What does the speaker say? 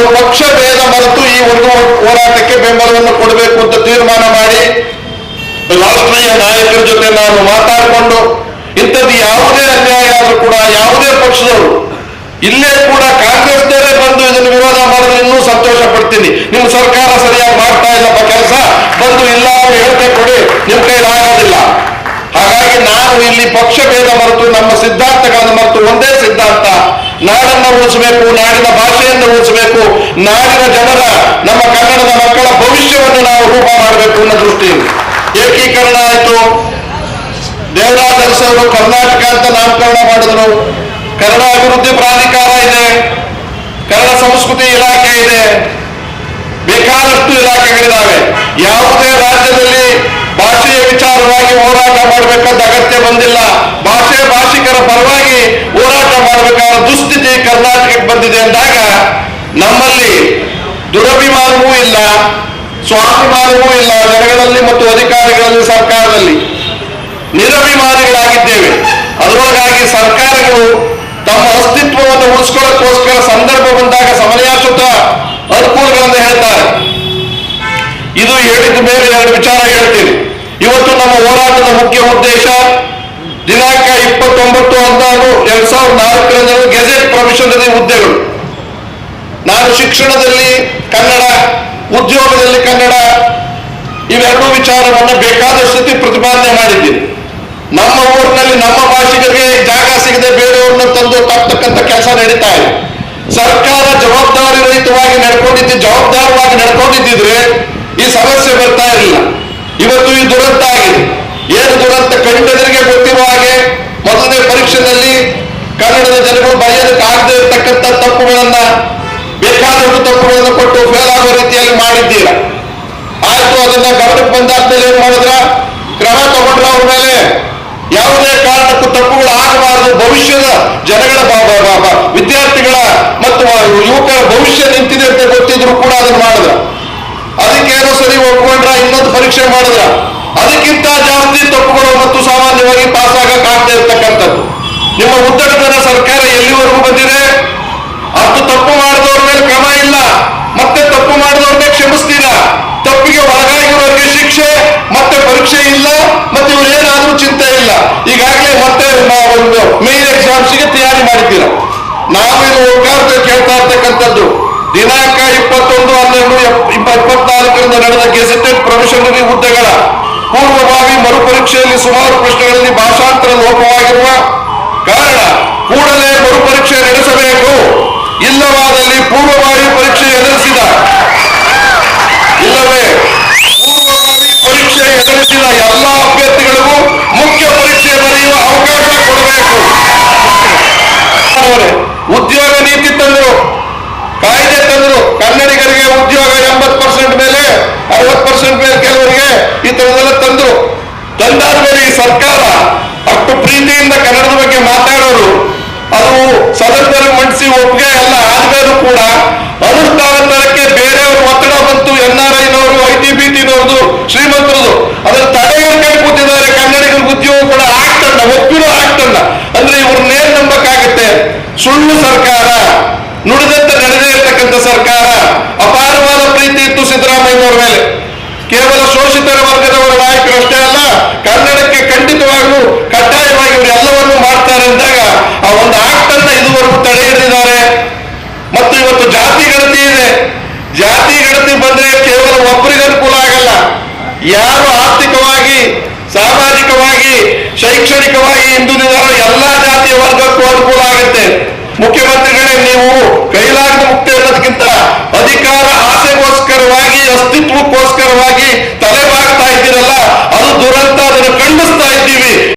ನಾವು ಪಕ್ಷ ಭೇದ ಮರೆತು ಈ ಒಂದು ಹೋರಾಟಕ್ಕೆ ಬೆಂಬಲವನ್ನು ಕೊಡಬೇಕು ಅಂತ ತೀರ್ಮಾನ ಮಾಡಿ ರಾಷ್ಟ್ರೀಯ ನಾಯಕರ ಜೊತೆ ನಾನು ಮಾತಾಡಿಕೊಂಡು ಇಂಥದ್ದು ಯಾವುದೇ ಅನ್ಯಾಯ ಆದರೂ ಕೂಡ ಯಾವುದೇ ಪಕ್ಷದವರು ಇಲ್ಲೇ ಕೂಡ ಕಾಂಗ್ರೆಸ್ನವರೇ ಬಂದು ಇದನ್ನು ವಿರೋಧ ಮಾಡಲು ಇನ್ನೂ ಸಂತೋಷ ಪಡ್ತೀನಿ. ನಿಮ್ಮ ಸರ್ಕಾರ ಸರಿಯಾಗಿ ಮಾಡ್ತಾ ಇಲ್ಲಪ್ಪ ಕೆಲಸ ಬಂದು ಇಲ್ಲ ಅಂತ ಕೊಡಿ. ನಿಮ್ಮ ಕೈಲಾಗೋದಿಲ್ಲ ಹಾಗಾಗಿ ನಾನು ಇಲ್ಲಿ ಪಕ್ಷ ಭೇದ ಮರೆತು ನಮ್ಮ ಸಿದ್ಧಾಂತಗಳನ್ನು ಮರೆತು ಒಂದೇ ನಾಡನ್ನ ಉಳಿಸಬೇಕು ನಾಡಿನ ಭಾಷೆಯನ್ನು ಉಳಿಸಬೇಕು ನಾಡಿನ ಜನರ, ನಮ್ಮ ಕನ್ನಡದ ಮಕ್ಕಳ ಭವಿಷ್ಯವನ್ನು ನಾವು ರೂಪ ಮಾಡಬೇಕು ಅನ್ನೋ ದೃಷ್ಟಿಯಲ್ಲಿ ಏಕೀಕರಣ ಆಯಿತು. ದೇವರಾಜರು ಕರ್ನಾಟಕ ಅಂತ ನಾಮಕರಣ ಮಾಡಿದ್ರು. ಕನ್ನಡ ಅಭಿವೃದ್ಧಿ ಪ್ರಾಧಿಕಾರ ಇದೆ. ಕನ್ನಡ ಸಂಸ್ಕೃತಿ ಇಲಾಖೆ ಇದೆ. ಬೇಕಾದಷ್ಟು ಇಲಾಖೆಗಳಿದ್ದಾವೆ ಯಾವುದೇ ರಾಜ್ಯದಲ್ಲಿ ಭಾಷೆಯ ವಿಚಾರವಾಗಿ ಹೋರಾಟ ಮಾಡಬೇಕಾದ ಅಗತ್ಯ ಬಂದಿಲ್ಲ. ಭಾಷೆ ಭಾಷಿಕರ ಪರವಾಗಿ ಮಾಡಬೇಕಾದ ದುಸ್ಥಿತಿ ಕರ್ನಾಟಕಕ್ಕೆ ಬಂದಿದೆ ಅಂದಾಗ ನಮ್ಮಲ್ಲಿ ದುರಭಿಮಾನವೂ ಇಲ್ಲ, ಸ್ವಾಭಿಮಾನವೂ ಇಲ್ಲ ಜನಗಳಲ್ಲಿ ಮತ್ತು ಅಧಿಕಾರಿಗಳಲ್ಲಿ ಸರ್ಕಾರದಲ್ಲಿ. ನಿರಭಿಮಾನಿಗಳಾಗಿದ್ದೇವೆ. ಅದರೊಳಗಾಗಿ ಸರ್ಕಾರಗಳು ತಮ್ಮ ಅಸ್ತಿತ್ವವನ್ನು ಉಳಿಸ್ಕೊಳ್ಳೋಕ್ಕೋಸ್ಕರ ಸಂದರ್ಭ ಬಂದಾಗ ಸಮಯಾಚುತ ಅನುಕೂಲಗಳನ್ನು ಹೇಳ್ತಾರೆ. ಇದು ಹೇಳಿದ ಮೇಲೆ ಎರಡು ವಿಚಾರ ಹೇಳ್ತೀನಿ. ಇವತ್ತು ನಮ್ಮ ಹೋರಾಟದ ಮುಖ್ಯ ಉದ್ದೇಶ ದಿನಾಂಕ ಇಪ್ಪತ್ತೊಂಬತ್ತು ಹದಿನಾರು ಎರಡ್ ಸಾವಿರದ ನಾಲ್ಕರಿಂದ ಗೆಜೆಟ್ ಪ್ರೊಫೆಷನರಿ ಹುದ್ದೆಗಳು. ನಾನು ಶಿಕ್ಷಣದಲ್ಲಿ ಕನ್ನಡ, ಉದ್ಯೋಗದಲ್ಲಿ ಕನ್ನಡ, ಇವೆರಡೂ ವಿಚಾರವನ್ನು ಬೇಕಾದಷ್ಟು ಸತಿ ಪ್ರತಿಪಾದನೆ ಮಾಡಿದ್ದೀನಿ. ನಮ್ಮ ಊರಿನಲ್ಲಿ ನಮ್ಮ ಭಾಷಿಗರಿಗೆ ಜಾಗ ಸಿಗದೆ ಬೇರೆಯವ್ರನ್ನ ತಂದು ತಕ್ಕಂತ ಕೆಲಸ ನಡೀತಾ ಇದೆ. ಸರ್ಕಾರ ಜವಾಬ್ದಾರಿ ರಹಿತವಾಗಿ ನಡ್ಕೊಂಡಿದ್ದು, ಜವಾಬ್ದಾರವಾಗಿ ನಡ್ಕೊಂಡಿದ್ದಿದ್ರೆ ಈ ಸಮಸ್ಯೆ ಬರ್ತಾ ಇರಲಿಲ್ಲ. ಇವತ್ತು ಈ ದುರಂತ ಆಗಿದೆ. ಏನು ದುರಂತ ಕಣ್ಣೆದುರಿಗೆ ಗೊತ್ತಿರುವ ಹಾಗೆ ಮೊದಲನೇ ಪರೀಕ್ಷೆಯಲ್ಲಿ ಕನ್ನಡದ ಜನಗಳು ಬರೆಯೋದಕ್ಕೆ ಆಗದೆ ಇರತಕ್ಕಂಥ ತಪ್ಪುಗಳನ್ನ, ಬೇಕಾದಷ್ಟು ತಪ್ಪುಗಳನ್ನು ಕೊಟ್ಟು ಫೇಲ್ ಆಗೋ ರೀತಿಯಲ್ಲಿ ಮಾಡಿದ್ದೀರಾ. ಆಯ್ತು, ಅದನ್ನ ಗಮನಕ್ಕೆ ಬಂದಾದ್ಮೇಲೆ ಏನ್ ಮಾಡಿದ್ರ? ಕ್ರಮ ತಗೊಂಡ್ರ ಅವ್ರ ಮೇಲೆ ಯಾವುದೇ ಕಾರಣಕ್ಕೂ ತಪ್ಪುಗಳು ಆಗಬಾರದು. ಭವಿಷ್ಯದ ಜನಗಳ ವಿದ್ಯಾರ್ಥಿಗಳ ಮತ್ತು ಯುವಕರ ಭವಿಷ್ಯ ನಿಂತಿದೆ ಅಂತ ಗೊತ್ತಿದ್ರು ಕೂಡ ಅದನ್ನ ಮಾಡಿದ್ರ. ಅದಕ್ಕೇನೋ ಸರಿ ಒಪ್ಕೊಂಡ್ರ, ಇನ್ನೊಂದು ಪರೀಕ್ಷೆ ಮಾಡಿದ್ರ. ಅದಕ್ಕಿಂತ ಸಾಮಾನ್ಯವಾಗಿ ಪಾಸ್ ಆಗ್ತಾ ಇರ್ತಕ್ಕಂಥದ್ದು. ನಿಮ್ಮ ಉತ್ತರದನ ಸರ್ಕಾರ ಎಲ್ಲಿವರೆಗೂ ಬಂದಿದೆ? ಅಷ್ಟು ತಪ್ಪು ಮಾಡಿದವ್ರ ಮೇಲೆ ಕ್ರಮ ಇಲ್ಲ. ಮತ್ತೆ ತಪ್ಪು ಮಾಡಿದವ್ರನ್ನೇ ಕ್ಷಮಿಸ್ತೀರಾ? ತಪ್ಪಿಗೆ ಒಳಗಾಗಿರೋರಿಗೆ ಶಿಕ್ಷೆ, ಮತ್ತೆ ಪರೀಕ್ಷೆ ಇಲ್ಲ, ಮತ್ತೆ ಇವ್ರು ಏನಾದ್ರೂ ಚಿಂತೆ ಇಲ್ಲ. ಈಗಾಗಲೇ ಮತ್ತೆ ಒಂದು ಮೇನ್ ಎಕ್ಸಾಮ್ಸ್ಗೆ ತಯಾರಿ ಮಾಡಿದ್ದೀರ. ನಾವು ಇದು ಒಗ್ಗಾರ್ತ ಕೇಳ್ತಾ ಇರ್ತಕ್ಕಂಥದ್ದು. ದಿನಾಂಕ ಇಪ್ಪತ್ತೊಂದು ಹನ್ನೆರಡು ಇಪ್ಪತ್ನಾಲ್ಕರಿಂದ ನಡೆದ ಗೆಜೆಟೆಡ್ ಪ್ರೊಫೆಷನರಿ ಹುದ್ದೆಗಳ ಪೂರ್ವಭಾವಿ ಮರುಪರೀಕ್ಷೆಯಲ್ಲಿ ಸುಮಾರು ಪ್ರಶ್ನೆಗಳಲ್ಲಿ ಭಾಷಾಂತರ ಲೋಪವಾಗಿರುವ ಕಾರಣ ಕೂಡಲೇ ಮರುಪರೀಕ್ಷೆ ನಡೆಸಬೇಕು. ಇಲ್ಲವಾದಲ್ಲಿ ಪೂರ್ವಭಾವಿ ಪರೀಕ್ಷೆ ಎದುರಿಸಿದ. ಇಲ್ಲವೇ ಪೂರ್ವಭಾವಿ ಪರೀಕ್ಷೆ ಎದುರಿಸಿದ ಎಲ್ಲ ಅಭ್ಯರ್ಥಿಗಳಿಗೂ ಮುಖ್ಯ ಪರೀಕ್ಷೆ ಬರೆಯುವ ಅವಕಾಶ ಕೊಡಬೇಕು. ಉದ್ಯೋಗ ನೀತಿ ತಂದರು, ಕಾಯ್ದೆ ತಂದರು ಕನ್ನಡಿಗರಿಗೆ ಉದ್ಯೋಗ ಎಂಬತ್ ಪರ್ಸೆಂಟ್ ಮೇಲೆ ಅರವತ್ ಪರ್ಸೆಂಟ್ ಮೇಲೆ ಕೆಲವರಿಗೆ ಈ ತರದೆಲ್ಲ ತಂದ್ರು ತಂದಾದ ಮೇಲೆ ಈ ಸರ್ಕಾರ ಅಷ್ಟು ಪ್ರೀತಿಯಿಂದ ಕನ್ನಡದ ಬಗ್ಗೆ ಮಾತಾಡೋರು, ಅದು ಸದಸ್ಯರು ಮಂಡಿಸಿ ಒಪ್ಪಿಗೆ ಎಲ್ಲ ಆದ್ಮೇಲೂ ಕೂಡ ಅನುಷ್ಠಾನ ತರಕ್ಕೆ ಬೇರೆಯವರು ಒತ್ತಡ ಬಂತು, ಎನ್ ಆರ್ ಐನವರು, ಐ ಟಿ ಬಿ ಟಿನವ್ರದ್ದು ಶ್ರೀಮಂತರದು. ಅದರ ತಡೆಯಕ್ಕೆ ಕೂತಿದ್ದಾರೆ, ಕನ್ನಡಿಗರ ಉದ್ಯೋಗ ಕೂಡ ಆಗ್ತಲ್ಲ ಒಪ್ಪಿರೋ ಆಗ್ತಲ್ಲ ಅಂದ್ರೆ ಇವ್ರನ್ನೇನ್ ನಂಬಕ್ಕಾಗತ್ತೆ? ಸುಳ್ಳು ಸರ್ಕಾರ, ನುಡಿದಂತೆ ನಡೆದೇ ಇರತಕ್ಕಂಥ ಸರ್ಕಾರ, ಅಪಾರವಾದ ಪ್ರೀತಿ ಇತ್ತು ಸಿದ್ದರಾಮಯ್ಯವರ ಮೇಲೆ. ಕೇವಲ ಶೋಷಿತರ ವರ್ಗದವರ ನಾಯಕರು ಅಷ್ಟೇ ಅಲ್ಲ ಕನ್ನಡಕ್ಕೆ ಖಂಡಿತವಾಗ್ಲೂ ಕಡ್ಡಾಯವಾಗಿ ಇವರು ಎಲ್ಲವನ್ನೂ ಮಾಡ್ತಾರೆ ಅಂದಾಗ ಆ ಒಂದು ಆಕ್ಟನ್ನ ಇದುವರೆಗೂ ತಡೆ ಹಿಡಿದಿದ್ದಾರೆ ಮತ್ತು ಇವತ್ತು ಜಾತಿ ಗಣತಿ ಇದೆ ಜಾತಿ ಗಣತಿ ಬಂದ್ರೆ ಕೇವಲ ಒಬ್ಬರಿಗೆ ಅನುಕೂಲ ಆಗಲ್ಲ. ಯಾರು ಆರ್ಥಿಕವಾಗಿ, ಸಾಮಾಜಿಕವಾಗಿ, ಶೈಕ್ಷಣಿಕವಾಗಿ ಹಿಂದುಳಿದಾರೋ ಎಲ್ಲಾ ಜಾತಿಯ ವರ್ಗಕ್ಕೂ ಅನುಕೂಲ ಆಗುತ್ತೆ. ಮುಖ್ಯಮಂತ್ರಿಗಳೇ, ನೀವು ಕೈಲಾಗದ ಮುಕ್ತಿ ಅನ್ನೋದಕ್ಕಿಂತ ಅಧಿಕಾರ ಆಸೆಗೋಸ್ಕರವಾಗಿ, ಅಸ್ತಿತ್ವಕ್ಕೋಸ್ಕರವಾಗಿ ತಲೆಬಾಗ್ತಾ ಇದ್ದೀರಲ್ಲ, ಅದು ದುರಂತ, ಅದನ್ನು ಖಂಡಿಸ್ತಾ